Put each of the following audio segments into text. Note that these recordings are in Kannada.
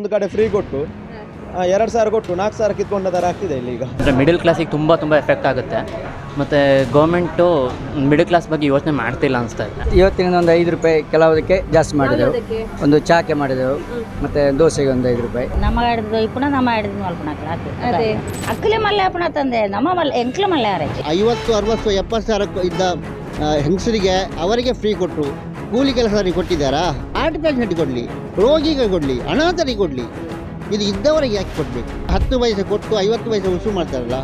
ಒಂದು ಕಡೆ ಫ್ರೀ ಕೊಟ್ಟು ಎರಡು ಸಾವಿರ ಕೊಟ್ಟು ನಾಲ್ಕು ಸಾವಿರ ಕಿತ್ಕೊಂಡ ಥರ ಆಗ್ತಿದೆ ಇಲ್ಲಿ ಈಗ. ಅಂದರೆ ಮಿಡಲ್ ಕ್ಲಾಸಿಗೆ ತುಂಬ ತುಂಬ ಎಫೆಕ್ಟ್ ಆಗುತ್ತೆ. ಮತ್ತು ಗೌರ್ಮೆಂಟು ಮಿಡಲ್ ಕ್ಲಾಸ್ ಬಗ್ಗೆ ಯೋಚನೆ ಮಾಡ್ತಿಲ್ಲ ಅನಿಸ್ತಾ ಇದೆ. ಇವತ್ತಿನ ಒಂದು ಐದು ರೂಪಾಯಿ ಕೆಲವುದಕ್ಕೆ ಜಾಸ್ತಿ ಮಾಡಿದೆವು. ಒಂದು ಚಾಕೆ ಮಾಡಿದೆವು. ಮತ್ತು ದೋಸೆಗೆ ಒಂದು ಐದು ರೂಪಾಯಿ. ನಮ್ಮ ಹಿಡಿದು ಇಪ್ಪುಣ ನಮ್ಮ ಹಿಡಿದು ಮಲ್ಪಣಕ್ಕೆ ಅದೇ. ಅಕ್ಕಲೆ ಮಲ್ಲೆ ಅಪ್ಪಣ ತಂದೆ ನಮ್ಮ ಮಲ್ಲೆ ಎಂಕ್ಲ ಮಲ್ಲೆ ಆರೈಕೆ ಐವತ್ತು ಅರವತ್ತು ಎಪ್ಪತ್ತು ಸಾವಿರ ಇದ್ದ ಹೆಂಗಸರಿಗೆ ಅವರಿಗೆ ಫ್ರೀ ಕೊಟ್ಟರು ಕೂಲಿ ಕೆಲಸದವರಿಗೆ ಕೊಟ್ಟಿದ್ದಾರಾ? ಆರ್ಟ್ ಪೇಷಂಟ್ ಕೊಡಲಿ, ರೋಗಿಗೆ ಕೊಡಲಿ, ಅನಾಥರಿಗೆ ಕೊಡಲಿ, ಇದು ಇದ್ದವರಿಗೆ ಯಾಕೆ ಕೊಡಬೇಕು? ಹತ್ತು ವಯಸ್ಸು ಕೊಟ್ಟು ಐವತ್ತು ವಯಸ್ಸು ಉಸು ಮಾಡ್ತಾರಲ್ಲ?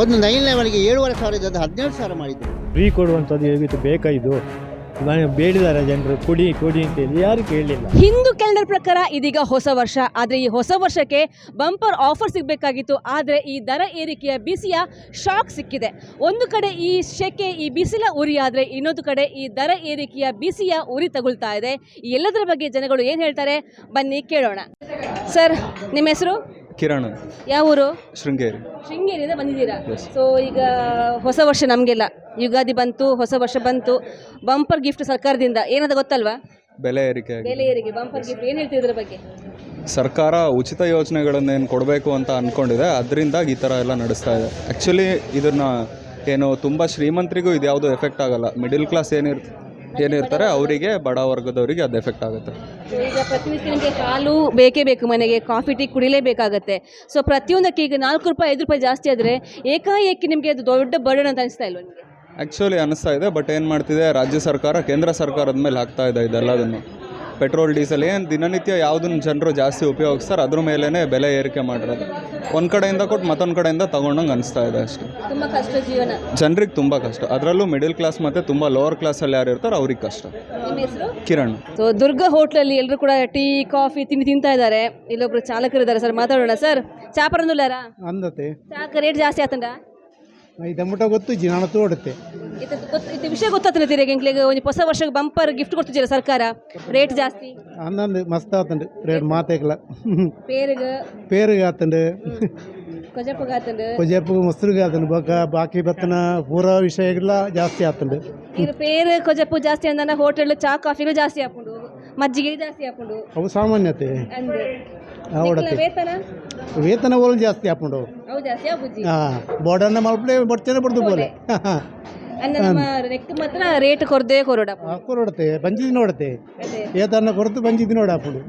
ಒಂದು ನೈನ್ ಲೆವೆಲ್ಗೆ ಏಳುವರೆ ಸಾವಿರ ಇದ್ದದ್ದು ಹದಿನೇಳು ಸಾವಿರ ಮಾಡಿದ್ರು. ಫ್ರೀ ಕೊಡುವಂಥದ್ದು ಹೇಗಿತ್ತು? ಬೇಕಾಯಿತು ಬೇಡಿದ್ದಾರೆ ಜನರು, ಕೊಡಿ ಕೊಡಿ ಅಂತೇಳಿ ಯಾರು ಹಿಂದೂ ಕ್ಯಾಲೆಂಡರ್ ಪ್ರಕಾರ ಇದೀಗ ಹೊಸ ವರ್ಷ. ಆದರೆ ಈ ಹೊಸ ವರ್ಷಕ್ಕೆ ಬಂಪರ್ ಆಫರ್ ಸಿಗಬೇಕಾಗಿತ್ತು. ಆದರೆ ಈ ದರ ಏರಿಕೆಯ ಬಿಸಿಯ ಶಾಕ್ ಸಿಕ್ಕಿದೆ. ಒಂದು ಕಡೆ ಈ ಶೆಕೆ, ಈ ಬಿಸಿಲ ಉರಿ, ಆದರೆ ಇನ್ನೊಂದು ಕಡೆ ಈ ದರ ಏರಿಕೆಯ ಬಿಸಿಯ ಉರಿ ತಗೊಳ್ತಾ ಇದೆ. ಎಲ್ಲದರ ಬಗ್ಗೆ ಜನಗಳು ಏನು ಹೇಳ್ತಾರೆ? ಬನ್ನಿ ಕೇಳೋಣ. ಸರ್, ನಿಮ್ಮ ಹೆಸರು? ಕಿರಣ್. ಯಾವ ಊರು? ಶೃಂಗೇರಿ. ಶೃಂಗೇರಿಯಿಂದ ಬಂದಿದ್ದೀರಾ? ಸೊ ಈಗ ಹೊಸ ವರ್ಷ ನಮಗೆಲ್ಲ. ಯುಗಾದಿ ಬಂತು ಹೊಸ ವರ್ಷ ಬಂತು. ಬಂಪರ್ ಗಿಫ್ಟ್ ಸರ್ಕಾರದಿಂದ. ಏನದ ಗೊತ್ತಲ್ವಾ? ಬೆಲೆ ಏರಿಕೆ ಆಗಿದೆ. ಬೆಲೆ ಏರಿಕೆ ಬಂಪರ್ ಗಿಫ್ಟ್ ಏನು ಹೇಳ್ತೀವಿ ಇದ್ರ ಬಗ್ಗೆ? ಸರ್ಕಾರ ಉಚಿತ ಯೋಜನೆಗಳನ್ನೇನು ಕೊಡಬೇಕು ಅಂತ ಅಂದ್ಕೊಂಡಿದೆ ಅದರಿಂದಾಗಿ ಈ ಥರ ಎಲ್ಲ ನಡೆಸ್ತಾ ಇದೆ. ಆ್ಯಕ್ಚುಲಿ ಇದನ್ನು ಏನು ತುಂಬ ಶ್ರೀಮಂತರಿಗೂ ಇದು ಯಾವುದು ಎಫೆಕ್ಟ್ ಆಗಲ್ಲ. ಮಿಡಿಲ್ ಕ್ಲಾಸ್ ಏನಿರ್ ಏನಿರ್ತಾರೆ ಅವರಿಗೆ ಬಡ ವರ್ಗದವರಿಗೆ ಅದು ಎಫೆಕ್ಟ್ ಆಗುತ್ತೆ. ಈಗ ಪ್ರತಿನಿತ್ಯ ನಿಮಗೆ ಹಾಲು ಬೇಕೇ ಬೇಕು ಮನೆಗೆ ಕಾಫಿ ಟೀ ಕುಡಿಲೇಬೇಕಾಗತ್ತೆ. ಸೊ ಪ್ರತಿಯೊಂದಕ್ಕೆ ಈಗ ನಾಲ್ಕು ರೂಪಾಯಿ ಐದು ರೂಪಾಯಿ ಜಾಸ್ತಿ ಆದರೆ ಏಕಾಏಕಿ ನಿಮಗೆ ಅದು ದೊಡ್ಡ ಬರ್ಡನ್ ಅಂತ ಅನಿಸ್ತಾ ಇಲ್ವಾ ನಿಮಗೆ? ಆ್ಯಕ್ಚುಲಿ ಅನಿಸ್ತಾ ಇದೆ ಬಟ್ ಏನು ಮಾಡ್ತಿದೆ ರಾಜ್ಯ ಸರ್ಕಾರ ಕೇಂದ್ರ ಸರ್ಕಾರದ ಮೇಲೆ ಹಾಕ್ತಾ ಇದೆ ಇದೆಲ್ಲದನ್ನು. ಪೆಟ್ರೋಲ್ ಡೀಸೆಲ್ ಏನು ದಿನನಿತ್ಯ ಯಾವುದನ್ನು ಜನರು ಜಾಸ್ತಿ ಉಪಯೋಗಿಸ್ತಾರೆ ಅದ್ರ ಮೇಲೇ ಬೆಲೆ ಏರಿಕೆ ಮಾಡಿರೋದು. ಒಂದು ಕಡೆಯಿಂದ ಕೊಟ್ಟು ಮತ್ತೊಂದು ಕಡೆಯಿಂದ ತೊಗೊಂಡಂಗೆ ಅನಿಸ್ತಾ ಇದೆ ಅಷ್ಟೇ. ತುಂಬ ಕಷ್ಟ ಜೀವನ. ಜನರಿಗೆ ತುಂಬ ಕಷ್ಟ. ಅದರಲ್ಲೂ ಮಿಡಿಲ್ ಕ್ಲಾಸ್ ಮತ್ತು ತುಂಬ ಲೋವರ್ ಕ್ಲಾಸಲ್ಲಿ ಯಾರು ಇರ್ತಾರೆ ಅವ್ರಿಗೆ ಕಷ್ಟ. ನಿಮ್ಮ ಹೆಸರು? ಕಿರಣ್. ಸೊ ದುರ್ಗಾ ಹೋಟ್ಲಲ್ಲಿ ಎಲ್ಲರೂ ಕೂಡ ಟೀ ಕಾಫಿ ತಿಂಡಿ ತಿಂತಾ ಇದ್ದಾರೆ. ಇಲ್ಲೊಬ್ರು ಚಾಲಕರು ಇದ್ದಾರೆ ಸರ್ ಮಾತಾಡೋಣ ಸರ್. ಚಾಪರಂದು ಪರಂದುಲ್ಲಾರಾ ಅಂದತೆ. ಚಾಕ ರೇಟ್ ಜಾಸ್ತಿ ಆತಂಡ? ಇದಮ್ಮಟ ಗೊತ್ತು ಜಿನಾಣ ತೋಡುತ್ತೆ. ಇದು ಗೊತ್ತು ಇದು ವಿಷಯ ಗೊತ್ತಾತನ ತಿರುಗಿ ಎಂಕ್ಲಿಗೆ ಒಂದು ಹೊಸ ವರ್ಷಕ್ಕೆ ಬಂಪರ್ ಗಿಫ್ಟ್ ಕೊಡ್ತಿದ್ದೀರ ಸರ್ಕಾರ? ರೇಟ್ ಜಾಸ್ತಿ? ಅಂದಂದು ಮಸ್ತ್ ಆತುಂಡು ರೇಟ್ ಮಾತೇಕಲ ಪೇರಿಗೆ? ಪೇರಿಗೆ ಆತುಂಡು. ಕೊಜಪ್ಪಗೆ ಆತಂಡು. ಕೊಜೆಪ್ಪು ಮೊಸರಿಗೆ ಆತಂಡು. ಬೊಕ್ಕ ಬಾಕಿ ಬತ್ತನ ಪೂರ ವಿಷಯಗಳ ಜಾಸ್ತಿ ಆತುಂಡು. ಈಗ ಪೇರು ಕೊಜಪ್ಪು ಜಾಸ್ತಿ ಅಂದನ ಹೋಟೆಲ್ ಚಾ ಕಾಫಿಗೂ ಜಾಸ್ತಿ ಹಾಕೊಂಡು ಮಜ್ಜಿಗೆ ಜಾಸ್ತಿ ಹಾಕೊಂಡು ಅವು ಸಾಮಾನ್ಯತೆ. ಅಂದ್ರೆ ವೇತನ? ವೇತನ ಹೋಲ್ ಜಾಸ್ತಿ ಹಾಕೊಂಡು ಹಾ ಜಾಸ್ತಿ ಆ ಬುಜ್ಜಿ ಹಾಂ ಬೋರ್ಡನ್ನ ಮಲ್ಪಡೆ ಬಡ್ತೇನೆ ಬಡ್ದು ಬೋಲೆ. ಅಂದ ನಮ್ಮ ನೆಕ್ ಮಾತ್ರ ರೇಟ್ ಕೊರದೇ ಕೊರೋಡ ಕೊರಡತೆ ಬಂಜಿದ್ ನೋಡ್ತೆ ವೇತನ ಕೊರತು ಬಂಜಿದ್ ನೋಡ ಹಾಕೊಂಡು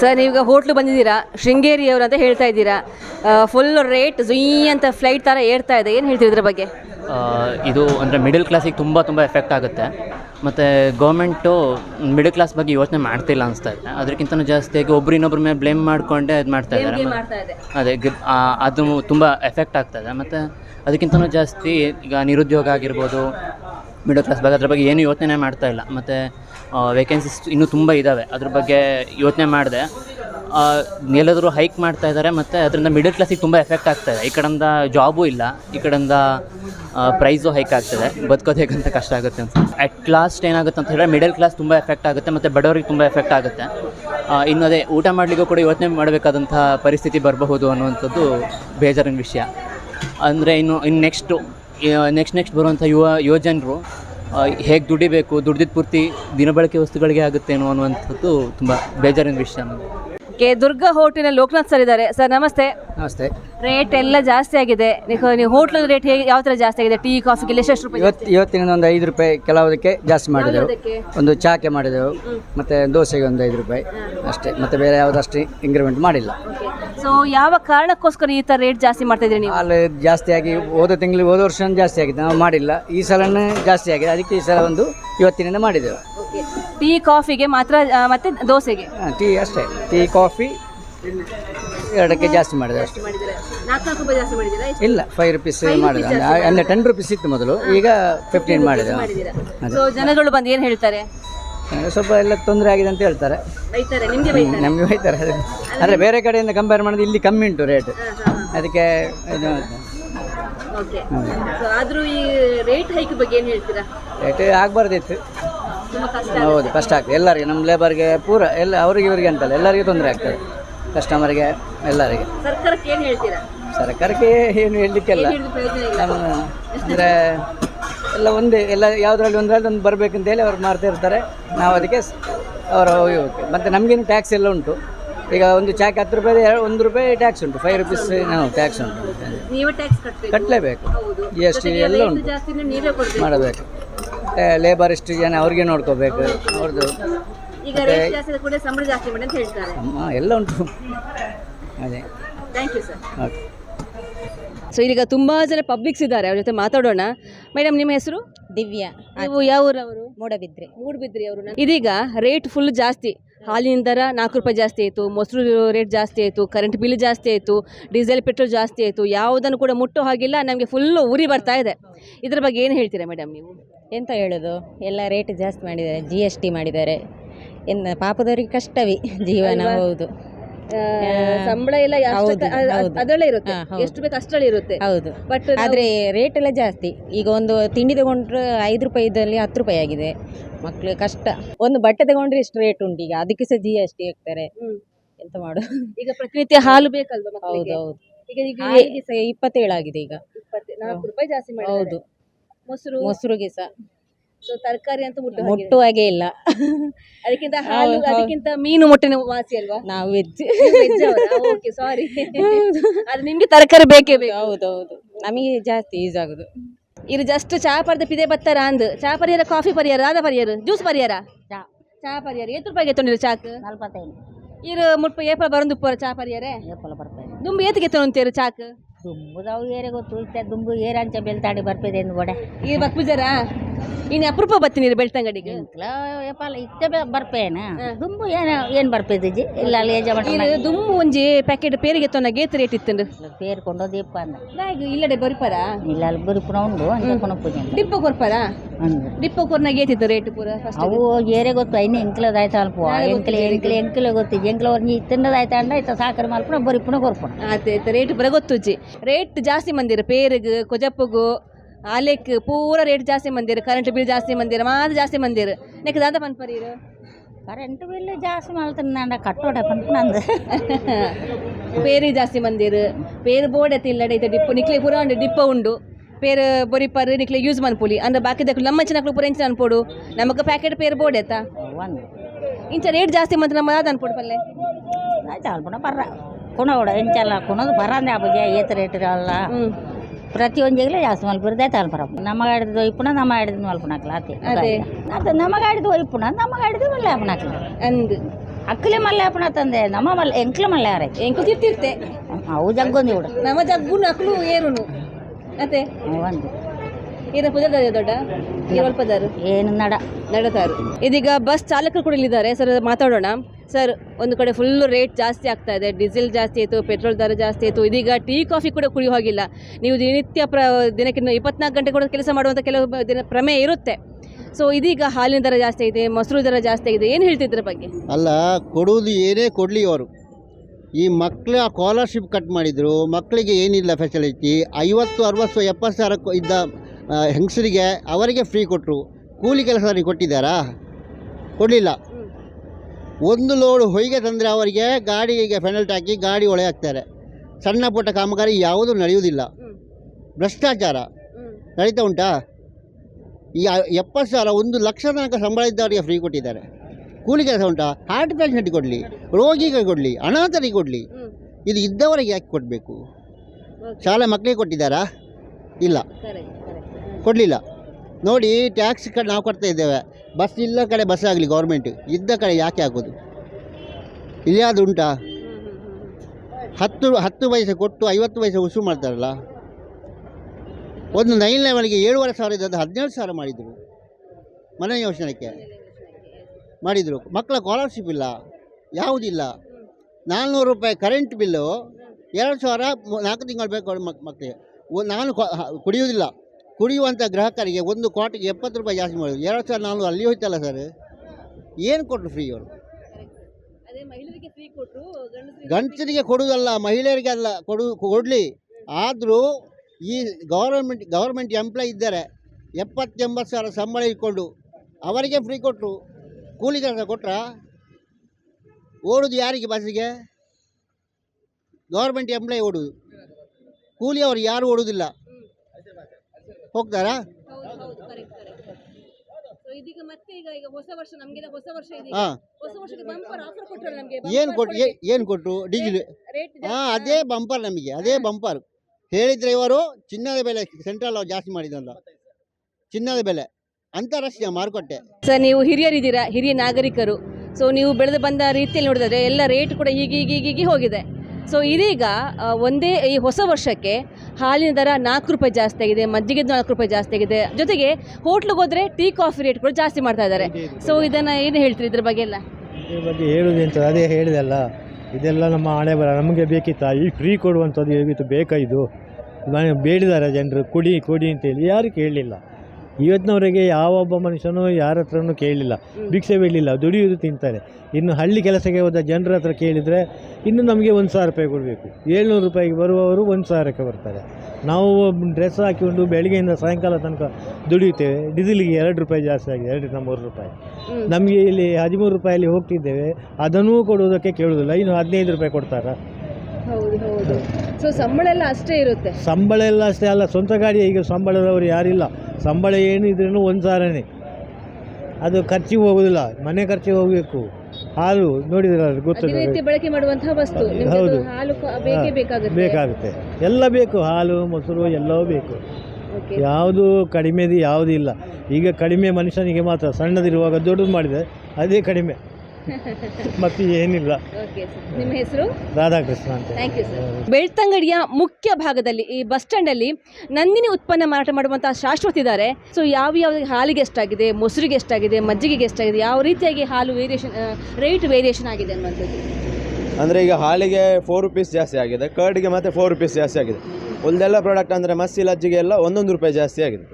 ಸರ್ ನೀವೀಗ ಹೋಟ್ಲ್ ಬಂದಿದ್ದೀರಾ? ಶೃಂಗೇರಿಯವರು ಅಂತ ಹೇಳ್ತಾ ಇದ್ದೀರಾ. ಫುಲ್ ರೇಟ್ ಜುಯ್ ಅಂತ ಫ್ಲೈಟ್ ಥರ ಏರ್ತಾ ಇದೆ. ಏನು ಹೇಳ್ತೀರಿ ಇದ್ರ ಬಗ್ಗೆ? ಇದು ಅಂದರೆ ಮಿಡಲ್ ಕ್ಲಾಸಿಗೆ ತುಂಬ ತುಂಬ ಎಫೆಕ್ಟ್ ಆಗುತ್ತೆ. ಮತ್ತು ಗೌರ್ಮೆಂಟು ಮಿಡಲ್ ಕ್ಲಾಸ್ ಬಗ್ಗೆ ಯೋಚನೆ ಮಾಡ್ತಿಲ್ಲ ಅನಿಸ್ತಾ ಇದೆ. ಅದಕ್ಕಿಂತನೂ ಜಾಸ್ತಿಯಾಗಿ ಒಬ್ರು ಇನ್ನೊಬ್ರ ಮೇಲೆ ಬ್ಲೇಮ್ ಮಾಡಿಕೊಂಡೇ ಇದು ಮಾಡ್ತಾ ಇದ್ದಾರೆ ಅದೇ ಅದು ತುಂಬ ಎಫೆಕ್ಟ್ ಆಗ್ತಾ ಇದೆ. ಮತ್ತು ಅದಕ್ಕಿಂತನೂ ಜಾಸ್ತಿ ಈಗ ನಿರುದ್ಯೋಗ ಆಗಿರ್ಬೋದು ಮಿಡಲ್ ಕ್ಲಾಸ್ ಬಗ್ಗೆ ಅದ್ರ ಬಗ್ಗೆ ಏನು ಯೋಚನೆ ಮಾಡ್ತಾ ಇಲ್ಲ. ಮತ್ತು ವೇಕೆನ್ಸೀಸ್ ಇನ್ನೂ ತುಂಬ ಇದ್ದಾವೆ ಅದ್ರ ಬಗ್ಗೆ ಯೋಚನೆ ಮಾಡಿದೆ. ಎಲ್ಲಾದರೂ ಹೈಕ್ ಮಾಡ್ತಾ ಇದ್ದಾರೆ ಮತ್ತು ಅದರಿಂದ ಮಿಡಲ್ ಕ್ಲಾಸಿಗೆ ತುಂಬ ಎಫೆಕ್ಟ್ ಆಗ್ತಾಯಿದೆ ಈ ಕಡೆಯಿಂದ ಜಾಬು ಇಲ್ಲ, ಈ ಕಡೆಯಿಂದ ಪ್ರೈಸು ಹೈಕ್ ಆಗ್ತದೆ. ಬದುಕೋದು ಹೇಗಂತ ಕಷ್ಟ ಆಗುತ್ತೆ ಅಂತ. ಅಟ್ ಲಾಸ್ಟ್ ಏನಾಗುತ್ತೆ ಅಂತ ಹೇಳಿದ್ರೆ ಮಿಡಲ್ ಕ್ಲಾಸ್ ತುಂಬ ಎಫೆಕ್ಟ್ ಆಗುತ್ತೆ ಮತ್ತು ಬಡವರಿಗೆ ತುಂಬ ಎಫೆಕ್ಟ್ ಆಗುತ್ತೆ. ಇನ್ನು ಅದೇ ಊಟ ಮಾಡಲಿಕ್ಕೂ ಕೂಡ ಯೋಚನೆ ಮಾಡಬೇಕಾದಂಥ ಪರಿಸ್ಥಿತಿ ಬರಬಹುದು ಅನ್ನುವಂಥದ್ದು ಬೇಜಾರಿನ ವಿಷಯ. ಅಂದರೆ ಇನ್ನು ಇನ್ನು ನೆಕ್ಸ್ಟು ನೆಕ್ಸ್ಟ್ ನೆಕ್ಸ್ಟ್ ಬರುವಂಥ ಯುವ, ಯುವಜನರು ಹೇಗೆ ದುಡಿಬೇಕು, ದುಡ್ದಿದ್ದ ಪೂರ್ತಿ ದಿನಬಳಕೆ ವಸ್ತುಗಳಿಗೆ ಆಗುತ್ತೇನೋ ಅನ್ನುವಂಥದ್ದು ತುಂಬ ಬೇಜಾರಿನ ವಿಷಯ ನಮಗೆ K Durga hotel Lokanath sir ಇದ್ದಾರೆ. ಸರ್ ನಮಸ್ತೆ. ನಮಸ್ತೆ. ರೇಟ್ ಎಲ್ಲ ಜಾಸ್ತಿ ಆಗಿದೆ. ನೀವು ಹೋಟ್ಲದ ರೇಟ್ ಹೇಗೆ ಯಾವ ಥರ ಜಾಸ್ತಿ ಆಗಿದೆ? ಟೀ ಕಾಫಿಗೆಲ್ಲ ಎಷ್ಟು ರೂಪಾಯಿ ಇವತ್ತು ಇವತ್ತಿನ ಒಂದು ಐದು ರೂಪಾಯಿ ಕೆಲವುದಕ್ಕೆ ಜಾಸ್ತಿ ಮಾಡಿದೆವು. ಒಂದು ಚಾಕೆ ಮಾಡಿದೆವು. ಮತ್ತು ದೋಸೆಗೆ ಒಂದು ಐದು ರೂಪಾಯಿ. ಅಷ್ಟೇ. ಮತ್ತು ಬೇರೆ ಯಾವುದಷ್ಟು ಇಂಕ್ರಿಮೆಂಟ್ ಮಾಡಿಲ್ಲ. ಸೊ ಯಾವ ಕಾರಣಕ್ಕೋಸ್ಕರ ಈ ಥರ ರೇಟ್ ಜಾಸ್ತಿ ಮಾಡ್ತಾ ಇದ್ದೀರಿ ನೀವು? ಅಲ್ಲಿ ಜಾಸ್ತಿ ಆಗಿ ಹೋದ ತಿಂಗಳು ಹೋದ ವರ್ಷ ಜಾಸ್ತಿ ಆಗಿದೆ. ನಾವು ಮಾಡಿಲ್ಲ. ಈ ಸಲನೇ ಜಾಸ್ತಿ ಆಗಿದೆ. ಅದಕ್ಕೆ ಈ ಸಲ ಒಂದು ಇವತ್ತಿನಿಂದ ಮಾಡಿದೆವು ಟೀ ಕಾಫಿಗೆ ಮಾತ್ರ ಆ, ಮತ್ತೆ ದೋಸೆಗೆ? ಹಾಂ ಟೀ ಅಷ್ಟೇ. ಟೀ ಕಾಫಿ ಎರಡಕ್ಕೆ ಜಾಸ್ತಿ ಮಾಡಿದೆ ಅಷ್ಟೇ. ಇಲ್ಲ ಫೈವ್ ರುಪೀಸ್ ಮಾಡಿದೆ. ಅಂದ್ರೆ- ಅಂದರೆ ಟೆನ್ ರುಪೀಸ್ ಇತ್ತು ಮೊದಲು. ಈಗ ಫಿಫ್ಟೀನ್ ಮಾಡಿದೆ. ಸೊ ಜನಗಳು ಬಂದು ಏನು ಹೇಳ್ತಾರೆ? ಸ್ವಲ್ಪ ಎಲ್ಲ ತೊಂದರೆ ಆಗಿದೆ ಅಂತ ಹೇಳ್ತಾರೆ. ಬೈತಾರೆ ನಿಮಗೆ ಹೋಯ್ತಾರೆ ಅಂದರೆ ಬೇರೆ ಕಡೆಯಿಂದ ಕಂಪೇರ್ ಮಾಡಿದ್ರೆ ಇಲ್ಲಿ ಕಮ್ಮಿ ಉಂಟು ರೇಟ್ ಅದಕ್ಕೆ ಇದು ಓಕೆ ಆದರೂ ಈ ರೇಟ್ ಹೈಕ್ ಬಗ್ಗೆ ಏನು ಹೇಳ್ತೀರಾ? ರೇಟ್ ಆಗಬಾರ್ದಿತ್ತು. ಹೌದು ಕಷ್ಟ ಆಗ್ತದೆ. ಎಲ್ಲರಿಗೆ ನಮ್ಮ ಲೇಬರ್ಗೆ ಪೂರ ಎಲ್ಲ ಅವರಿಗೆ ಇವರಿಗೆ ಅಂತಲ್ಲ ಎಲ್ಲರಿಗೂ ತೊಂದರೆ ಆಗ್ತದೆ. ಕಸ್ಟಮರ್ಗೆ ಎಲ್ಲರಿಗೆ. ಸರ್ಕಾರಕ್ಕೆ ಏನು ಹೇಳ್ತೀರಾ? ಸರ್ಕಾರಕ್ಕೆ ಏನು ಹೇಳಲಿಕ್ಕೆಲ್ಲ. ನಮ್ಮ ಅಂದರೆ ಎಲ್ಲ ಒಂದೇ ಎಲ್ಲ ಯಾವುದ್ರಲ್ಲಿ ಒಂದರಲ್ಲಿ ಒಂದು ಬರಬೇಕಂತ ಹೇಳಿ ಅವ್ರು ಮಾಡ್ತಾ ಇರ್ತಾರೆ. ನಾವು ಅದಕ್ಕೆ ಅವರ ಓಕೆ ಮತ್ತು ನಮಗೇನು ಟ್ಯಾಕ್ಸ್ ಎಲ್ಲ ಉಂಟು. ಈಗ ಒಂದು ಚಾಕ್ ಹತ್ತು ರೂಪಾಯಿ ಒಂದು ರೂಪಾಯಿ ಟ್ಯಾಕ್ಸ್ ಉಂಟು. ಫೈವ್ ರುಪೀಸ್ ಟ್ಯಾಕ್ಸ್ ಉಂಟು. ನೀವೇ ಟ್ಯಾಕ್ಸ್ ಕಟ್ಟಬೇಕು ಕಟ್ಟಲೇಬೇಕು ಜಿ ಎಸ್ ಟಿ ಎಲ್ಲ ಉಂಟು. ಮಾಡಬೇಕು. ಮತ್ತು ಲೇಬರ್ ಎಷ್ಟು ಜನ ಅವ್ರಿಗೆ ನೋಡ್ಕೋಬೇಕು ಅವ್ರದ್ದು ಈಗ ರೇಟ್ ಜಾಸ್ತಿ ಆದ ಕೂಡ ಸಂಬಳ ಜಾಸ್ತಿ ಮಾಡಿ ಅಂತ ಹೇಳ್ತಾರೆ. ಅಮ್ಮ ಎಲ್ಲ ಉಂಟು. ಅದೇ. Thank you sir okay so ಈಗ ತುಂಬಾ ಜನ ಪಬ್ಲಿಕ್ಸ್ ಇದ್ದಾರೆ ಅವ್ರ ಜೊತೆ ಮಾತಾಡೋಣ. ಮೇಡಮ್ ನಿಮ್ಮ ಹೆಸರು? ದಿವ್ಯಾ. ನೀವು ಯಾವ ಊರವರು ಮೂಡಬಿದ್ರಿ. ಮೂಡ್ಬಿದ್ರಿ ಅವರು. ಇದೀಗ ರೇಟ್ ಫುಲ್ ಜಾಸ್ತಿ. ಹಾಲಿನ ದರ ನಾಲ್ಕು ರೂಪಾಯಿ ಜಾಸ್ತಿ ಆಯಿತು ಮೊಸರು ರೇಟ್ ಜಾಸ್ತಿ ಆಯಿತು ಕರೆಂಟ್ ಬಿಲ್ ಜಾಸ್ತಿ ಆಯಿತು ಡೀಸೆಲ್ ಪೆಟ್ರೋಲ್ ಜಾಸ್ತಿ ಆಯಿತು ಯಾವುದನ್ನು ಕೂಡ ಮುಟ್ಟೋ ಹಾಗಿಲ್ಲ ನಮಗೆ ಫುಲ್ಲು ಉರಿ ಬರ್ತಾ ಇದೆ. ಇದ್ರ ಬಗ್ಗೆ ಏನು ಹೇಳ್ತೀರಾ ಮೇಡಮ್ ನೀವು? ಎಂತ ಹೇಳೋದು? ಎಲ್ಲ ರೇಟ್ ಜಾಸ್ತಿ ಮಾಡಿದ್ದಾರೆ ಜಿ ಎಸ್ ಟಿ ಮಾಡಿದ್ದಾರೆ. ಎನ್ನ ಪಾಪದವರಿಗೆ ಕಷ್ಟವೇ ಜೀವನ? ಹೌದು. ಸಂಬಳ ಎಲ್ಲ. ಅದರಲ್ಲೇ ಇರುತ್ತೆ. ಎಷ್ಟು ಬೇಕು ಅಷ್ಟರಲ್ಲಿ ಇರುತ್ತೆ. ಹೌದು. ಬಟ್ ಆದ್ರೆ ರೇಟ್ ಎಲ್ಲ ಜಾಸ್ತಿ. ಈಗ ಒಂದು ತಿಂಡಿ ತಗೊಂಡ್ರೆ ಐದು ರೂಪಾಯಿ ಇದರಲ್ಲಿ ಹತ್ತು ರೂಪಾಯಿ ಆಗಿದೆ. ಮಕ್ಳು ಕಷ್ಟ. ಒಂದು ಬಟ್ಟೆ ತಗೊಂಡ್ರೆ ಇಷ್ಟು ರೇಟ್ ಉಂಟು ಈಗ. ಅದಕ್ಕೆ ಸಹ ಜಿ ಎಸ್ ಟಿ ಹಾಕ್ತಾರೆ. ಎಂತ ಮಾಡು. ಈಗ ಪ್ರತಿನಿತ್ಯ ಹಾಲು ಬೇಕಲ್ವಾ ಹೌದು ಹೌದು. ಈಗ ಇಪ್ಪತ್ತೇಳು ಆಗಿದೆ ಈಗ. ರೂಪಾಯಿ ಜಾಸ್ತಿ ಹೌದು. ಮೊಸರು. ಮೊಸರುಗೆ ಸಹ ಸೊ ತರಕಾರಿ ಅಂತ ಮುಟ್ಟು ಹಾಗೆ ಇಲ್ಲ. ಅದಕ್ಕಿಂತ ಹಾಲು. ಅದಕ್ಕಿಂತ ಮೀನು ಮೊಟ್ಟೆನ ವಾಸಿ ಅಲ್ವಾ? ನಾವು ವೆಜ್ ಓಕೆ ಸಾರಿ ಅದು ನಿಮಗೆ ತರಕಾರಿ ಬೇಕೇ ಬೇಕು. ಹೌದು ಹೌದು. ನಮಗೆ ಜಾಸ್ತಿ ಯೂಸ್ ಆಗುದು. ಇದು ಜಸ್ಟ್ ಚಾ ಪರ್ದ ಪಿದೆ ಬತ್ತಾರ ಅಂದ್ ಚಾ ಪರಿಹಾರ ಕಾಫಿ ಪರಿಹಾರ ಅದ ಪರಿಹಾರ ಜ್ಯೂಸ್ ಪರಿಹಾರ? ಚಾ. ಚಾ ಪರಿಹಾರ. ಎಷ್ಟು ರೂಪಾಯಿಗೆ ತೊಂದಿರು ಚಾಕ್? ನಲ್ವತ್ತೈದು. ಇರು ಮುಟ್ಪ ಏಪ ಬರಂದು ಪೋರ ಚಾ ಪರಿಹಾರ? ಏಪಲ ಏತ್ ದುಂಬು ಏತಿಗೆ ತೊಗೊಂತೀರು ಚಾಕ್? ದುಂಬುದವು ಏರೆ ಗೊತ್ತು ಇತ್ತೆ ದುಂಬು ಏರಂಚ ಬೆಲ್ತಾಡಿ ಬರ್ಪಿದೆ ಎಂದು ಬೋಡೆ ಈ ಬಕ್ಬಿಜಾರ ಇನ್ನು ಅಪರೂಪ ಬತ್ತೀನಿ ಬೆಳ್ತಂಗಡಿಗೆ ಎಂಕ್ಲ ಇತ್ತೆ ಬೆ ಬರ್ಪೇನ? ದುಂಬು ಏನ ಏನ್ ಬರ್ಪಿದ್ದಿ ಇಲ್ಲ ಅಲ್ಲಿ ಇದು ದುಂಬು ಒಂಜಿ ಪ್ಯಾಕೆಟ್ ಪೇರಿಗೆ ತೊನ್ನ ಗೇತ್ ರೇಟ್ ಇತ್ತಂಡು ಪೇರ್ಕೊಂಡು ದೀಪ ಅಂದ. ಇಲ್ಲಡೆ ಬರಿಪಾರ? ಇಲ್ಲ ಅಲ್ಲಿ ಬರುಪುನ ಉಂಡು ಕೊನಪುಜ ಪೂಜೆ ಕೊರ್ಪಾರ? ಅಂದು ಡಿಪ್ಪು ಕೂರ್ನಾಗ ಏತಿತ್ತು ರೇಟ್ ಪೂರ ಅವು ಏರೆ ಗೊತ್ತು ಐನು ಎಂಕ್ಲದ ಆಯ್ತು ಅಲ್ಪ. ಎಂಕ್ಲೆ ಎಂಕ್ಲೆ ಎಂಕ್ಲೆ ಗೊತ್ತು. ಎಂಕ್ಲ ನೀ ತಿನ್ನದ ಆಯ್ತು ಅಂಡ ಆಯ್ತು ಸಾಕರ್ ಮಾಲ್ಪಣ ಬರಿಪುಣ ಕೊರ್ಪಣ ಆಯ್ತು ರೇಟ್ ಪೂರ ಗೊತ್ತುಜ್ಜಿ ರೇಟ್ ಜಾಸ್ತಿ ಮಂದಿರ ಪೇರಿಗೆ ಕೊಜಪ್ಪಗು ಆಲೆಕ್ ಪೂರ ರೇಟ್ ಜಾಸ್ತಿ ಮಂದಿರ ಕರೆಂಟ್ ಬಿಲ್ ಜಾಸ್ತಿ ಮಂದಿರ ಮಾದ ಜಾಸ್ತಿ ಮಂದಿರ. ನೆಕ್ ದಾದ ಪನ್ಪರೀರು ಕರೆಂಟ್ ಬಿಲ್ ಜಾಸ್ತಿ ಮಾಡ್ತಾನೆ ಕಟ್ಟೋಡ ಪನ್ಪನಂದು ಪೇರಿ ಜಾಸ್ತಿ ಮಂದಿರ ಪೇರು ಬೋಡೆ ತಿಲ್ಲಡೆ ಇದು ಡಿಪ್ಪು ನಿಕ್ಲಿ ಪೂರ ಉಂಡು ಡಿಪ್ಪ ಉಂಡು. ಬೊರಿಪರ್ ನಿಕ್ಲೆ ಯೂಸ್ ಮನ್ಪೊಲಿ ಅಂದ್ರೆ ಬಾಕಿ ದಕ್ಲು ನಮ್ಮ ಚಿನ್ನಕ್ಲು ಪೂರ ಇಂಚ ಅನ್ಪೋಡು. ನಮಕ್ ಪ್ಯಾಕೆಟ್ ಪೇರು ಬೋರ್ಡ್ ಎತ್ತಾ? ಇಂಚ ರೇಟ್ ಜಾಸ್ತಿ ಮಂತ್ ನಮ್ಮ ಯಾವ್ದು ಅನ್ಪೋಡು ಪಲ್ಲೆ. ಅಲ್ಪುನ ಬರ್ರ. ಕುಣೋಡ ಎಂಚಲ್ಲ ಕುಣೋದು ಬರಂದೆ ಅಬ್ಬಗೆ ಏತ್ ರೇಟ್ ಅಲ್ಲ. ಹ್ಮ್. ಪ್ರತಿಯೊಂದು ಜಿಗ್ಲೆ ಜಾಸ್ತಿ ಮಲ್ಪಿರ್ದೈತೆ ಅಲ್ಪರ ನಮಗೆ ಆಡಿದ್ದು ಒಯ್ಪುಣ ನಮ್ಮ ಆಡಿದ್ದು ಮಲ್ಪುಣಕ್ಲ ಅತಿ ಅದೇ. ಅದು ನಮಗೆ ಆಡಿದ್ದು ಒಯ್ಪುಣ ನಮಗೆ ಆಡಿದ್ದು ಮಲ್ಲೆ ಹಾಪಣಕ್ಲ ಅಂದ್. ಅಕ್ಕಲೆ ಮಲ್ಲೆ ಹಾಪಣ ತಂದೆ ನಮ್ಮ ಮಲ್ಲೆ ಎಂಕ್ಲ ಮಲ್ಲೆ ಯಾರೈತೆ ಎಂಕು ತಿರ್ತಿರ್ತೆ. ಅವು ಜಗ್ಗೊಂದು ಇವ್ಡು. ನಮ್ಮ ಜಗ್ಗು ಅಕ್ಲು ಏರುನು. ಅತ್ತೆ? ಒಂದು. ದೊಡ್ಡ? ಏವಲ್ಪದಾರು ಏನು ನಡ. ನಡತಾರು ಇದೀಗ ಬಸ್ ಚಾಲಕರು ಕೂಡ ಇಲ್ಲಿದ್ದಾರೆ. ಸರ್ ಮಾತಾಡೋಣ. ಸರ್ ಒಂದು ಕಡೆ ಫುಲ್ ರೇಟ್ ಜಾಸ್ತಿ ಆಗ್ತಾ ಇದೆ. ಡೀಸೆಲ್ ಜಾಸ್ತಿ ಆಯಿತು ಪೆಟ್ರೋಲ್ ದರ ಜಾಸ್ತಿ ಆಯಿತು. ಇದೀಗ ಟೀ ಕಾಫಿ ಕೂಡ ಕುಡಿಯೋ ಹಾಗಿಲ್ಲ. ನೀವು ದಿನನಿತ್ಯ ಪ್ರ ದಿನಕ್ಕೆ ಇಪ್ಪತ್ನಾಲ್ಕು ಗಂಟೆ ಕೂಡ ಕೆಲಸ ಮಾಡುವಂಥ ಕೆಲವು ದಿನ ಪ್ರಮೇಯ ಇರುತ್ತೆ. ಸೊ ಇದೀಗ ಹಾಲಿನ ದರ ಜಾಸ್ತಿ ಆಗಿದೆ ಮೊಸರು ದರ ಜಾಸ್ತಿ ಆಗಿದೆ. ಏನು ಹೇಳ್ತಿದ್ರ ಬಗ್ಗೆ? ಅಲ್ಲ ಕೊಡುವುದು ಏನೇ ಕೊಡಲಿ ಅವರು. ಈ ಮಕ್ಕಳ ಸ್ಕಾಲರ್ಶಿಪ್ ಕಟ್ ಮಾಡಿದರು ಮಕ್ಕಳಿಗೆ ಏನಿಲ್ಲ ಫೆಸಿಲಿಟಿ ಐವತ್ತು, ಅರವತ್ತು, ಎಪ್ಪತ್ತು ಸಾವಿರ ಇದ್ದ ಹೆಂಗಸರಿಗೆ ಅವರಿಗೆ ಫ್ರೀ ಕೊಟ್ಟರು ಕೂಲಿ ಕೆಲಸ ಕೊಟ್ಟಿದ್ದಾರಾ? ಕೊಡಲಿಲ್ಲ. ಒಂದು ಲೋಡು ಹೊಯ್ಗೆ ತಂದರೆ ಅವರಿಗೆ ಗಾಡಿಗೆ ಫೆನಲ್ಟ್ ಹಾಕಿ ಗಾಡಿ ಒಳೆ ಹಾಕ್ತಾರೆ. ಸಣ್ಣ ಪುಟ್ಟ ಕಾಮಗಾರಿ ಯಾವುದೂ ನಡೆಯುವುದಿಲ್ಲ. ಭ್ರಷ್ಟಾಚಾರ. ನಡೀತಾ ಉಂಟಾ? ಈ ಎಪ್ಪತ್ತು ಸಾವಿರ, ಒಂದು ಲಕ್ಷ ತನಕ ಸಂಬಳ ಇದ್ದವರಿಗೆ ಫ್ರೀ ಕೊಟ್ಟಿದ್ದಾರೆ. ಕೂಲಿ ಕೆಲಸ ಉಂಟಾ? ಹಾರ್ಟ್ ಪೇಷಂಟ್ ಕೊಡಲಿ ರೋಗಿಗೆ ಕೊಡಲಿ ಅನಾಥರಿಗೆ ಕೊಡಲಿ. ಇದು ಇದ್ದವರಿಗೆ ಯಾಕೆ ಕೊಡಬೇಕು? ಶಾಲೆ ಮಕ್ಕಳಿಗೆ ಕೊಟ್ಟಿದ್ದಾರಾ? ಇಲ್ಲ. ಕೊಡಲಿಲ್ಲ. ನೋಡಿ ಟ್ಯಾಕ್ಸ್ ಕಡೆ ನಾವು ಕೊಡ್ತಾ ಇದ್ದೇವೆ. ಬಸ್ ಇಲ್ಲ ಕಡೆ ಬಸ್ ಆಗಲಿ ಗೌರ್ಮೆಂಟ್ ಇದ್ದ ಕಡೆ ಯಾಕೆ ಆಗೋದು? ಇಲ್ಲಾದ್ರೂ ಉಂಟಾ? ಹತ್ತು ಹತ್ತು ಪೈಸೆ ಕೊಟ್ಟು ಐವತ್ತು ಪೈಸೆ ಉಸು ಮಾಡ್ತಾರಲ್ಲ? ಒಂದು ನೈನ್ ಲೆವೆಲ್ಗೆ ಏಳುವರೆ ಸಾವಿರ ಇದ್ದದ್ದು ಹದಿನೇಳು ಸಾವಿರ ಮಾಡಿದರು. ಮನೆ ಯೋಜನೆಗೆ. ಮಾಡಿದರು. ಮಕ್ಕಳ ಸ್ಕಾಲರ್ಶಿಪ್ ಇಲ್ಲ. ಯಾವುದಿಲ್ಲ. ನಾಲ್ನೂರು ರೂಪಾಯಿ ಕರೆಂಟ್ ಬಿಲ್ಲು ಎರಡು ಸಾವಿರ ನಾಲ್ಕು ತಿಂಗಳು ಬೇಕು ಅವ್ರ ಮಕ್ ಮಕ್ಕಳಿಗೆ ನಾನು ಕುಡಿಯೋದಿಲ್ಲ ಕುಡಿಯುವುದಿಲ್ಲ. ಕುಡಿಯುವಂಥ ಗ್ರಾಹಕರಿಗೆ ಒಂದು ಕ್ವಾಟಿಗೆ ಎಪ್ಪತ್ತು ರೂಪಾಯಿ ಜಾಸ್ತಿ ಮಾಡೋದು ಎರಡು ಸಾವಿರ ನಾನು ಅಲ್ಲಿ ಹೋಯ್ತಲ್ಲ ಸರ್ ಏನು ಕೊಟ್ಟರು ಫ್ರೀ ಅವರು? ಗಂಡಸರಿಗೆ ಕೊಡುವುದಲ್ಲ ಮಹಿಳೆಯರಿಗೆ ಅಲ್ಲ ಕೊಡು ಕೊಡಲಿ. ಆದರೂ ಈ ಗೌರ್ಮೆಂಟ್ ಗೌರ್ಮೆಂಟ್ ಎಂಪ್ಲಾಯ್ ಇದ್ದಾರೆ ಎಪ್ಪತ್ತೆಂಬತ್ತು ಸಾವಿರ ಸಂಬಳ ಇಟ್ಕೊಂಡು ಅವರಿಗೆ ಫ್ರೀ ಕೊಟ್ಟರು ಕೂಲಿ ಕೆಲಸ ಓಡೋದು ಯಾರಿಗೆ ಬಸ್ಸಿಗೆ ಗೌರ್ಮೆಂಟ್ ಎಂಪ್ಲಾಯ್ ಓಡೋದು. ಕೂಲಿ ಅವರು ಯಾರು ಓಡುವುದಿಲ್ಲ ಹೋಗ್ತಾರಾ? ಕೊಟ್ಟರು ಏನು ಕೊಟ್ಟು ಏನು ಕೊಟ್ಟರು ಡೀಸೆಲ್. ಹಾಂ ಹಾ ಅದೇ ಬಂಪರ್ ನಮಗೆ ಅದೇ ಬಂಪರ್ ಹೇಳಿದ್ರೆ ಇವರು ಚಿನ್ನದ ಬೆಲೆ ಸೆಂಟ್ರಲ್ ಅವ್ರು ಜಾಸ್ತಿ ಮಾಡಿದ್ರಲ್ಲ ಚಿನ್ನದ ಬೆಲೆ. ಅಂತಾರಾಷ್ಟ್ರೀಯ ಮಾರುಕಟ್ಟೆ. ಸರ್ ನೀವು ಹಿರಿಯರಿದ್ದೀರಾ? ಹಿರಿಯ ನಾಗರಿಕರು. ಸೊ ನೀವು ಬೆಳೆದು ಬಂದ ರೀತಿಯಲ್ಲಿ ನೋಡಿದ್ರೆ ಎಲ್ಲ ರೇಟ್ ಕೂಡ ಹೀಗೆ ಹೀಗೆ ಹೀಗೆ ಹೀಗೆ ಹೋಗಿದೆ. ಸೊ ಇದೀಗ ಆ, ಒಂದೇ ಈ ಹೊಸ ವರ್ಷಕ್ಕೆ ಹಾಲಿನ ದರ ನಾಲ್ಕು ರೂಪಾಯಿ ಜಾಸ್ತಿ ಆಗಿದೆ ಮಜ್ಜಿಗೆ ನಾಲ್ಕು ರೂಪಾಯಿ ಜಾಸ್ತಿ ಆಗಿದೆ. ಜೊತೆಗೆ ಹೋಟ್ಲಿಗೆ ಹೋದರೆ ಟೀ ಕಾಫಿ ರೇಟ್ ಕೂಡ ಜಾಸ್ತಿ ಮಾಡ್ತಾ ಇದ್ದಾರೆ. ಸೊ ಇದನ್ನು ಏನು ಹೇಳ್ತೀರಿ ಇದ್ರ ಬಗ್ಗೆ ಎಲ್ಲ? ಇದ್ರ ಬಗ್ಗೆ ಹೇಳುವುದೆಂತ ಅದೇ ಹೇಳಿದಲ್ಲ ಇದೆಲ್ಲ ನಮ್ಮ ಹಣೆ ಬರ ನಮಗೆ ಬೇಕಿತ್ತಾ? ಈ ಫ್ರೀ ಕೊಡುವಂಥದ್ದು ಹೇಗಿತ್ತು ಬೇಕಾ ಇದು? ಬೇಡಿದ್ದಾರೆ ಜನರು ಕುಡಿ ಕುಡಿ ಅಂತೇಳಿ ಯಾರು ಕೇಳಲಿಲ್ಲ. ಇವತ್ತಿನವರೆಗೆ ಯಾವೊಬ್ಬ ಮನುಷ್ಯನೂ ಯಾರ ಹತ್ರನೂ ಕೇಳಲಿಲ್ಲ ಭಿಕ್ಷೆ ಬೇಡಲಿಲ್ಲ. ದುಡಿಯೋದು ತಿಂತಾರೆ. ಇನ್ನು ಹಳ್ಳಿ ಕೆಲಸಕ್ಕೆ ಹೋದ ಜನರ ಹತ್ರ ಕೇಳಿದರೆ ಇನ್ನು ನಮಗೆ ಒಂದು ಸಾವಿರ ರೂಪಾಯಿ ಕೊಡಬೇಕು. ಏಳ್ನೂರು ರೂಪಾಯಿಗೆ ಬರುವವರು ಒಂದು ಸಾವಿರಕ್ಕೆ ಬರ್ತಾರೆ. ನಾವು ಡ್ರೆಸ್ ಹಾಕಿಕೊಂಡು ಬೆಳಗ್ಗೆಯಿಂದ ಸಾಯಂಕಾಲ ತನಕ ದುಡಿಯುತ್ತೇವೆ. ಡೀಸೆಲ್ಗೆ ಎರಡು ರೂಪಾಯಿ ಜಾಸ್ತಿ ಆಗಿದೆ. ಎರಡರಿಂದ ಮೂರು ರೂಪಾಯಿ. ನಮಗೆ ಇಲ್ಲಿ ಹದಿಮೂರು ರೂಪಾಯಲ್ಲಿ ಹೋಗ್ತಿದ್ದೇವೆ. ಅದನ್ನೂ ಕೊಡುವುದಕ್ಕೆ ಕೇಳುವುದಿಲ್ಲ. ಇನ್ನು ಹದಿನೈದು ರೂಪಾಯಿ ಕೊಡ್ತಾರಾ? ಹೌದು ಹೌದು. ಸೊ ಸಂಬಳ ಎಲ್ಲ ಅಷ್ಟೇ ಇರುತ್ತೆ. ಸಂಬಳ ಎಲ್ಲ ಅಷ್ಟೇ ಅಲ್ಲ. ಸ್ವಂತ ಗಾಡಿ ಈಗ ಸಂಬಳದವರು ಯಾರಿಲ್ಲ. ಸಂಬಳ ಏನಿದ್ರೂ ಒಂದು ಸಾವಿರನೇ ಅದು ಖರ್ಚಿಗೆ ಹೋಗೋದಿಲ್ಲ. ಮನೆ ಖರ್ಚಿಗೆ ಹೋಗಬೇಕು. ಹಾಲು ನೋಡಿದ್ರೆ ಗೊತ್ತದೆ? ದಿನನಿತ್ಯ ಬಳಕೆ ಮಾಡುವಂತಹ ವಸ್ತು. ನಿಮ್ಗೆ ಅದು ಹೌದು. ಹಾಲು ಕ- ಬೇಕೇ ಬೇಕಾಗುತ್ತೆ. ಬೇಕಾಗುತ್ತೆ. ಎಲ್ಲ ಬೇಕು. ಹಾಲು ಮೊಸರು ಎಲ್ಲವೂ ಬೇಕು. ಯಾವುದು ಕಡಿಮೆದು ಯಾವುದೂ ಇಲ್ಲ. ಈಗ ಕಡಿಮೆ ಮನುಷ್ಯನಿಗೆ ಮಾತ್ರ ಸಣ್ಣದಿರುವಾಗ ದೊಡ್ಡದು ಮಾಡಿದೆ ಅದೇ ಕಡಿಮೆ. ಮತ್ತೆ ಏನಿಲ್ಲ. ನಿಮ್ಮ ಹೆಸರು? ರಾಧಾಕೃಷ್ಣ ಅಂತ. ಥ್ಯಾಂಕ್ ಯು ಸರ್ ಬೆಳ್ತಂಗಡಿಯ ಮುಖ್ಯ ಭಾಗದಲ್ಲಿ ಈ ಬಸ್ ಸ್ಟ್ಯಾಂಡಲ್ಲಿ ನಂದಿನಿ ಉತ್ಪನ್ನ ಮಾರಾಟ ಮಾಡುವಂತಹ ಶಾಶ್ವತ ಇದ್ದಾರೆ ಸೊ ಯಾವ ಯಾವ ಹಾಲಿಗೆ ಎಷ್ಟಾಗಿದೆ ಮೊಸರಿಗೆ ಎಷ್ಟಾಗಿದೆ ಮಜ್ಜಿಗೆಗೆ ಎಷ್ಟಾಗಿದೆ ಯಾವ ರೀತಿಯಾಗಿ ಹಾಲು ವೇರಿಯೇಷನ್ ರೇಟ್ ವೇರಿಯೇಷನ್ ಆಗಿದೆ ಅನ್ನುವಂಥದ್ದು? ಅಂದರೆ ಈಗ ಹಾಲಿಗೆ ಫೋರ್ ರುಪೀಸ್ ಜಾಸ್ತಿ ಆಗಿದೆ ಕರ್ಡ್ಗೆ ಮತ್ತೆ ಫೋರ್ ರುಪೀಸ್ ಜಾಸ್ತಿ ಆಗಿದೆ. ಉಳಿದೆಲ್ಲ ಪ್ರಾಡಕ್ಟ್ ಅಂದರೆ ಮಸ್ಸಿ ಲಜ್ಜಿಗೆ ಎಲ್ಲ ಒಂದೊಂದು ರೂಪಾಯಿ ಜಾಸ್ತಿ ಆಗಿದೆ.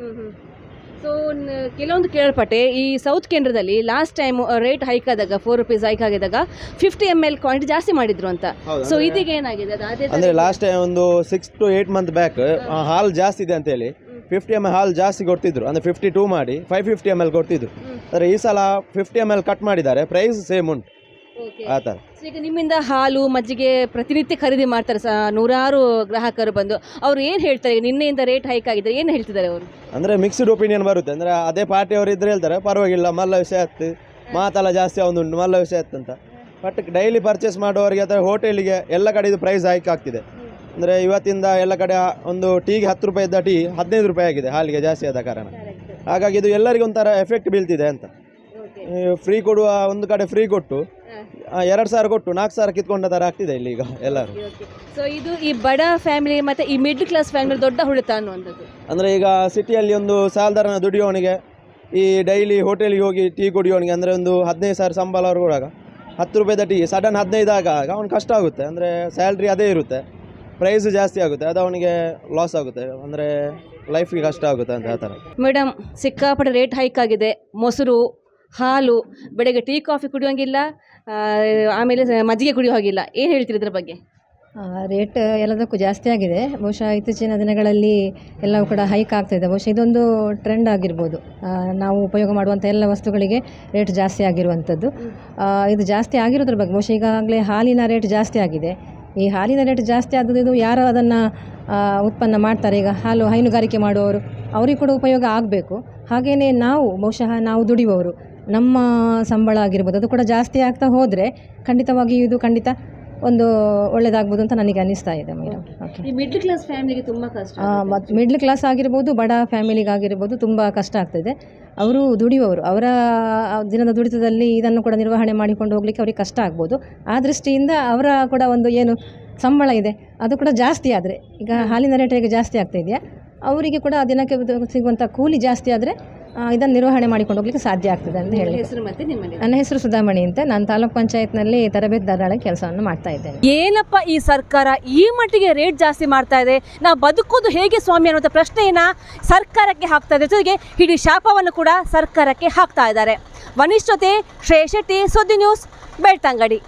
ಸೊ ಕೆಲವೊಂದು ಕೇಳ್ಪಟ್ಟೆ ಈ ಸೌತ್ ಕೇಂದ್ರದಲ್ಲಿ ಲಾಸ್ಟ್ ಟೈಮ್ ರೇಟ್ ಹೈಕ್ ಆದಾಗ ಫೋರ್ ರುಪೀಸ್ ಹೈಕ್ ಆಗಿದಾಗ ಫಿಫ್ಟಿ ಎಂ ಎಲ್ ಕ್ವಾಂಟಿಟಿ ಜಾಸ್ತಿ ಮಾಡಿದ್ರು ಅಂತ. ಸೊ ಅಂದ್ರೆ- ಇದೀಗ ಏನಾಗಿದೆ? ಅದು ಅದೇ ಅಂದರೆ ಲಾಸ್ಟ್ ಟೈಮ್ ಒಂದು six to eight month back ಹಾಲ್ ಜಾಸ್ತಿ ಇದೆ ಅಂತೇಳಿ. ಫಿಫ್ಟಿ ಎಂ ಎಲ್ ಹಾಲ್ ಜಾಸ್ತಿ ಕೊಡ್ತಿದ್ರು. ಅಂದ್ರೆ ಫಿಫ್ಟಿ ಟೂ ಮಾಡಿ ಫೈವ್ ಫಿಫ್ಟಿ ಎಂ ಎಲ್ ಕೊಡ್ತಿದ್ರು. ಆದರೆ ಈ ಸಲ ಫಿಫ್ಟಿ ಎಂ ಎಲ್ ಕಟ್ ಮಾಡಿದ್ದಾರೆ. ಪ್ರೈಸ್ ಸೇಮ್ ಉಂಟು. ಆ ಥರ. So, ಈಗ ನಿಮ್ಮಿಂದ ಹಾಲು ಮಜ್ಜಿಗೆ ಪ್ರತಿನಿತ್ಯ ಖರೀದಿ ಮಾಡ್ತಾರೆ ಸಹ ನೂರಾರು ಗ್ರಾಹಕರು ಬಂದು. ಅವ್ರು ಏನು ಹೇಳ್ತಾರೆ? ಈಗ ನಿನ್ನೆಯಿಂದ ರೇಟ್ ಹೈಕ್ ಆಗಿದೆ ಏನು ಹೇಳ್ತಿದ್ದಾರೆ ಅವರು? ಅಂದರೆ ಮಿಕ್ಸ್ಡ್ ಒಪಿನಿಯನ್ ಬರುತ್ತೆ. ಅಂದರೆ ಅದೇ ಪಾರ್ಟಿಯವರು ಇದ್ರೆ ಹೇಳ್ತಾರೆ ಪರವಾಗಿಲ್ಲ ಮಲ್ಲ ವಿಷಯ ಆಯ್ತು. ಮಾತೆಲ್ಲ ಜಾಸ್ತಿ ಅವನು ಮಲ್ಲ ವಿಷಯ ಆಯ್ತು ಅಂತ. ಬಟ್ ಡೈಲಿ ಪರ್ಚೇಸ್ ಮಾಡುವವರಿಗೆ ಅಥವಾ ಹೋಟೆಲಿಗೆ ಎಲ್ಲ ಕಡೆ ಇದು ಪ್ರೈಸ್ ಹೈಕ್ ಆಗ್ತಿದೆ ಅಂದರೆ ಇವತ್ತಿಂದ ಎಲ್ಲ ಕಡೆ ಒಂದು ಟೀಗೆ ಹತ್ತು ರೂಪಾಯಿ ಇದ್ದ ಟೀ ಹದಿನೈದು ರೂಪಾಯಿ ಆಗಿದೆ ಹಾಲಿಗೆ ಜಾಸ್ತಿ ಆದ ಕಾರಣ. ಹಾಗಾಗಿ ಇದು ಎಲ್ಲರಿಗೂ ಒಂಥರ ಎಫೆಕ್ಟ್ ಬೀಳ್ತಿದೆ ಅಂತ. ಫ್ರೀ ಕೊಡುವ ಒಂದು ಕಡೆ ಫ್ರೀ ಕೊಟ್ಟು ಎರಡು ಸಾವಿರ ಕೊಟ್ಟು ನಾಲ್ಕು ಸಾವಿರ ಕಿತ್ಕೊಂಡ ಥರ ಆಗ್ತಿದೆ ಇಲ್ಲಿ ಈಗ ಎಲ್ಲರೂ. ಸೊ ಇದು ಈ ಬಡ ಫ್ಯಾಮಿಲಿ ಮತ್ತೆ ಈ ಮಿಡ್ಲ್ ಕ್ಲಾಸ್ ಫ್ಯಾಮಿಲಿ ದೊಡ್ಡ ಹೊಡೆತ ಅನ್ನುವಂಥದ್ದು. ಅಂದರೆ ಈಗ ಸಿಟಿಯಲ್ಲಿ ಒಂದು ಸಾಲದಾರನ ದುಡಿಯೋನಿಗೆ ಈ ಡೈಲಿ ಹೋಟೆಲಿಗೆ ಹೋಗಿ ಟೀ ಕುಡಿಯೋನಿಗೆ ಅಂದರೆ ಒಂದು ಹದಿನೈದು ಸಾವಿರ ಸಂಬಳ ಅವ್ರು ಕೊಡಾಗ. ಹತ್ತು ರೂಪಾಯಿದ ಟೀ ಸಡನ್ ಹದಿನೈದು ಆಗ ಅವ್ನು ಕಷ್ಟ ಆಗುತ್ತೆ. ಅಂದರೆ ಸ್ಯಾಲ್ರಿ ಅದೇ ಇರುತ್ತೆ. ಪ್ರೈಸ್ ಜಾಸ್ತಿ ಆಗುತ್ತೆ. ಅದು ಅವನಿಗೆ ಲಾಸ್ ಆಗುತ್ತೆ. ಅಂದರೆ ಲೈಫಿಗೆ ಕಷ್ಟ ಆಗುತ್ತೆ ಅಂತ ಆ ಥರ. ಮೇಡಮ್ ಸಿಕ್ಕಾಪಟ್ಟೆ ರೇಟ್ ಹೈಕ್ ಆಗಿದೆ. ಮೊಸರು ಹಾಲು, ಬೆಳಗ್ಗೆ ಟೀ, ಕಾಫಿ ಕುಡಿಯೋಂಗಿಲ್ಲ ಆಮೇಲೆ ಮಜ್ಜಿಗೆ ಕುಡಿಯೋ ಹಾಗಿಲ್ಲ ಏನು ಹೇಳ್ತೀರಿ ಇದ್ರ ಬಗ್ಗೆ? ರೇಟ್ ಎಲ್ಲದಕ್ಕೂ ಜಾಸ್ತಿ ಆಗಿದೆ. ಬಹುಶಃ ಇತ್ತೀಚಿನ ದಿನಗಳಲ್ಲಿ ಎಲ್ಲವೂ ಕೂಡ ಹೈಕ್ ಆಗ್ತಾಯಿದೆ ಬಹುಶಃ ಇದೊಂದು ಟ್ರೆಂಡ್ ಆಗಿರ್ಬೋದು. ನಾವು ಉಪಯೋಗ ಮಾಡುವಂಥ ಎಲ್ಲ ವಸ್ತುಗಳಿಗೆ ರೇಟ್ ಜಾಸ್ತಿ ಆಗಿರುವಂಥದ್ದು. ಇದು ಜಾಸ್ತಿ ಆಗಿರೋದ್ರ ಬಗ್ಗೆ, ಬಹುಶಃ ಈಗಾಗಲೇ ಹಾಲಿನ ರೇಟ್ ಜಾಸ್ತಿ ಆಗಿದೆ. ಈ ಹಾಲಿನ ರೇಟ್ ಜಾಸ್ತಿ ಆದದ್ದು ಇದು ಯಾರು ಅದನ್ನು ಉತ್ಪನ್ನ ಮಾಡ್ತಾರೆ? ಈಗ ಹಾಲು ಹೈನುಗಾರಿಕೆ ಮಾಡುವವರು, ಅವರಿಗೆ ಕೂಡ ಉಪಯೋಗ ಆಗಬೇಕು. ಹಾಗೆಯೇ ನಾವು, ಬಹುಶಃ ನಾವು ದುಡಿಯುವವರು. ನಮ್ಮ ಸಂಬಳ ಆಗಿರ್ಬೋದು ಅದು ಕೂಡ ಜಾಸ್ತಿ ಆಗ್ತಾ ಹೋದರೆ ಖಂಡಿತವಾಗಿಯೂ ಇದು ಖಂಡಿತ ಒಂದು ಒಳ್ಳೆಯದಾಗ್ಬೋದು ಅಂತ ನನಗೆ ಅನ್ನಿಸ್ತಾ ಇದೆ ಮೇಡಮ್. ಓಕೆ ಈ ಮಿಡ್ಲ್ ಕ್ಲಾಸ್ ಫ್ಯಾಮಿಲಿಗೆ ತುಂಬ ಕಷ್ಟ ಮತ್ತು ಮಿಡ್ಲ್ ಕ್ಲಾಸ್ ಆಗಿರ್ಬೋದು ಬಡ ಫ್ಯಾಮಿಲಿಗಾಗಿರ್ಬೋದು ತುಂಬ ಕಷ್ಟ ಆಗ್ತದೆ. ಅವರು ದುಡಿಯುವವರು ಅವರ ದಿನದ ದುಡಿತದಲ್ಲಿ ಇದನ್ನು ಕೂಡ ನಿರ್ವಹಣೆ ಮಾಡಿಕೊಂಡು ಹೋಗಲಿಕ್ಕೆ ಅವರಿಗೆ ಕಷ್ಟ ಆಗ್ಬೋದು. ಆ ದೃಷ್ಟಿಯಿಂದ ಅವರ ಕೂಡ ಒಂದು ಏನು ಸಂಬಳ ಇದೆ ಅದು ಕೂಡ ಜಾಸ್ತಿ ಆದರೆ ಈಗ ಹಾಲಿನ ರೇಟ್ ಹೇಗೆ ಜಾಸ್ತಿ ಆಗ್ತಾ ಇದೆಯಾ ಅವರಿಗೆ ಕೂಡ ದಿನಕ್ಕೆ ಸಿಗುವಂಥ ಕೂಲಿ ಜಾಸ್ತಿ ಆದರೆ ಇದನ್ನು ನಿರ್ವಹಣೆ ಮಾಡಿಕೊಂಡು ಹೋಗ್ಲಿಕ್ಕೆ ಸಾಧ್ಯ ಆಗ್ತದೆ ಅಂತ ಹೇಳಿ. ಹೆಸರು ಮತ್ತೆ ನಿಮ್ಮ ನನ್ನ ಹೆಸರು ಸುಧಾಮಣಿ ಅಂತ ನಾನು ತಾಲೂಕ್ ಪಂಚಾಯತ್ನಲ್ಲಿ ತರಬೇತುದಾರಳ ಕೆಲಸವನ್ನು ಮಾಡ್ತಾ ಇದ್ದೇನೆ. ಏನಪ್ಪ ಈ ಸರ್ಕಾರ ಈ ಮಟ್ಟಿಗೆ ರೇಟ್ ಜಾಸ್ತಿ ಮಾಡ್ತಾ ಇದೆ? ನಾವು ಬದುಕೋದು ಹೇಗೆ ಸ್ವಾಮಿ ಅನ್ನುವಂಥ ಪ್ರಶ್ನೆಯನ್ನ ಸರ್ಕಾರಕ್ಕೆ ಹಾಕ್ತಾ ಇದೆ. ಜೊತೆಗೆ ಇಡೀ ಶಾಪವನ್ನು ಕೂಡ ಸರ್ಕಾರಕ್ಕೆ ಹಾಕ್ತಾ ಇದ್ದಾರೆ. ವನಿಷ್ಠತೆ ಶ್ರೇಯಶೆಟ್ಟಿ ಸುದ್ದಿ ನ್ಯೂಸ್ ಬೆಳ್ತಂಗಡಿ.